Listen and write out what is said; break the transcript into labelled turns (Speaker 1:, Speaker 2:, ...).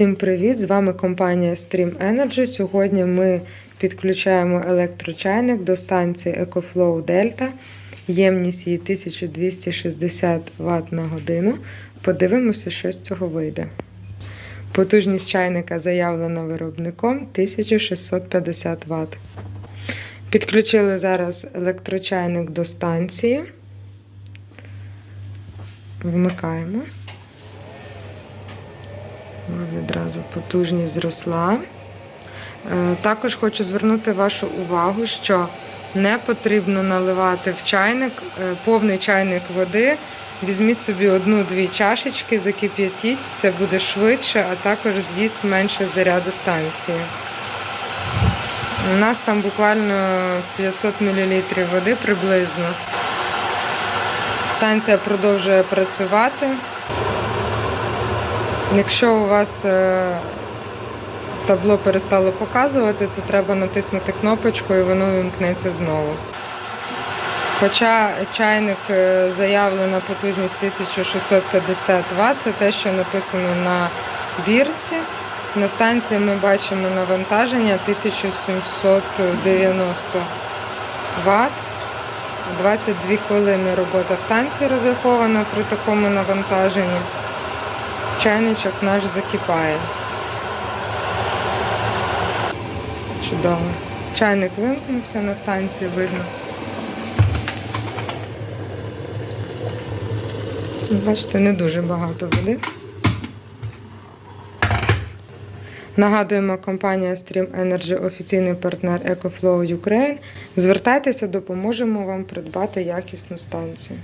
Speaker 1: Всім привіт! З вами компанія Stream Energy. Сьогодні ми підключаємо електрочайник до станції EcoFlow Delta. Ємність її 1260 Вт на годину. Подивимося, що з цього вийде. Потужність чайника заявлена виробником 1650 Вт. Підключили зараз електрочайник до станції. Вмикаємо. Відразу потужність зросла. Е, Також хочу звернути вашу увагу, що не потрібно наливати в чайник е, повний чайник води. Візьміть собі одну-дві чашечки, закип'ятіть, це буде швидше, а також з'їсть менше заряду станції. У нас там буквально 500 мл води приблизно. Станція продовжує працювати. Якщо у вас е, табло перестало показувати, це треба натиснути кнопочку і воно вимкнеться знову. Хоча чайник е, заявлена потужність 1650 Вт, це те, що написано на бірці. На станції ми бачимо навантаження 1790 Вт. 22 хвилини робота станції розрахована при такому навантаженні чайничок наш закипає. Чудово. Чайник вимкнувся на станції, видно. Бачите, не дуже багато води. Нагадуємо, компанія Stream Energy офіційний партнер EcoFlow Ukraine. Звертайтеся, допоможемо вам придбати якісну станцію.